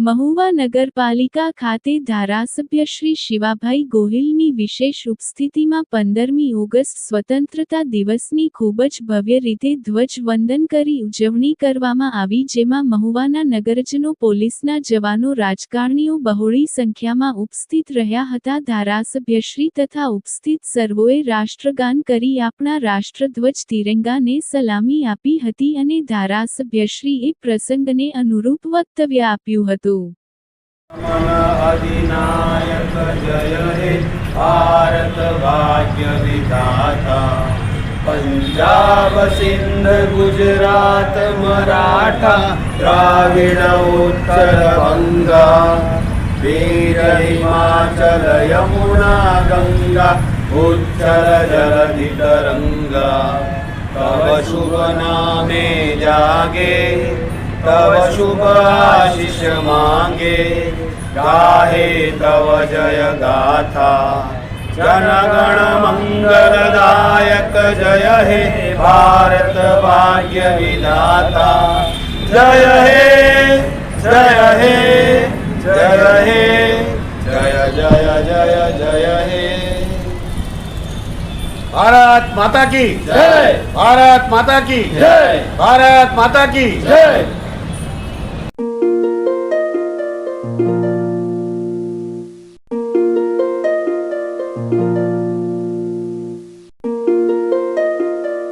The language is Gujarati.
મહુવા નગરપાલિકા ખાતે ધારાસભ્ય શ્રી શિવાભાઈ ગોહિલની વિશેષ ઉપસ્થિતિમાં પંદરમી ઓગસ્ટ સ્વતંત્રતા દિવસની ખૂબ જ ભવ્ય રીતે ધ્વજવંદન કરી ઉજવણી કરવામાં આવી, જેમાં મહુવાના નગરજનો, પોલીસના જવાનો, રાજકારણીઓ બહોળી સંખ્યામાં ઉપસ્થિત રહ્યા હતા. ધારાસભ્યશ્રી તથા ઉપસ્થિત સર્વોએ રાષ્ટ્રગાન કરી આપણા રાષ્ટ્રધ્વજ તિરંગાને સલામી આપી હતી અને ધારાસભ્યશ્રીએ પ્રસંગને અનુરૂપ વક્તવ્ય આપ્યું હતું. मन अधिनायक जय हे भारत भाग्य विधाता पंजाब सिंध गुजरात मराठा द्राविड उत्तर बंगा वीर हिमाचल यमुना गंगा उच्चल जलधि तरंगा तव शुभ नामे जागे। तव शुभ आशीष मांगे गाहे तव जय गाथा जन गण मंगलदायक जय हे भारत भाग्य विधाता जय हे जय हे जय हे जय जय जय जय हे भारत माता की जय भारत माता की जय भारत माता की जय